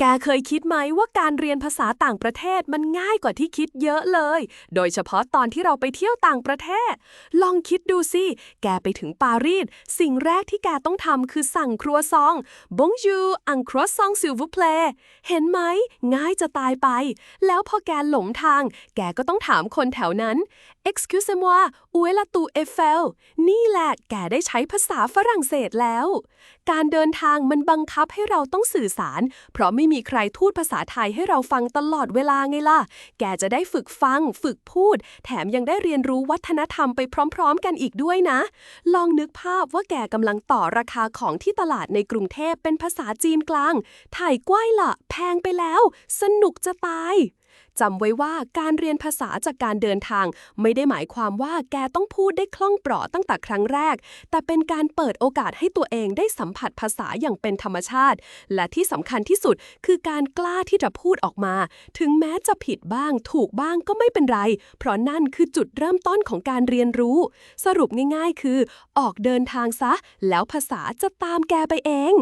แกเคยคิดไหมว่าการเรียนภาษาต่างประเทศมันง่ายกว่าที่คิดเยอะเลย โดยเฉพาะตอนที่เราไปเที่ยวต่างประเทศ ลองคิดดูสิ แกไปถึงปารีส สิ่งแรกที่แกต้องทำคือสั่งครัวซอง Bonjour un croissant s'il vous plaît เห็นไหม ง่ายจะตายไป แล้วพอแกหลงทาง แกก็ต้องถามคนแถวนั้น Excusez-moi où est la tour Eiffel นี่แหละ แกได้ใช้ภาษาฝรั่งเศสแล้ว การเดินทางมันบังคับให้เราต้องสื่อสาร เพราะไม่มีใครทูดภาษาไทยให้เราฟังตลอดเวลาไงล่ะ แกจะได้ฝึกฟัง ฝึกพูด แถมยังได้เรียนรู้วัฒนธรรมไปพร้อม ๆ กันอีกด้วยนะ ลองนึกภาพว่าแกกำลังต่อราคาของที่ตลาดในกรุงเทพเป็นภาษาจีนกลางถ่ายกว้ายละแพงไปแล้ว สนุกจะตายจำไว้ว่าการเรียนภาษาจากการเดินทาง ไม่ได้หมายความว่าแกต้องพูดได้คล่องเปราะตั้งแต่ครั้งแรก แต่เป็นการเปิดโอกาสให้ตัวเองได้สัมผัสภาษาอย่างเป็นธรรมชาติ และที่สำคัญที่สุดคือการกล้าที่จะพูดออกมา ถึงแม้จะผิดบ้าง ถูกบ้างก็ไม่เป็นไร เพราะนั่นคือจุดเริ่มต้นของการเรียนรู้ สรุปง่ายๆ คือ ออกเดินทางซะ แล้วภาษาจะตามแกไปเอง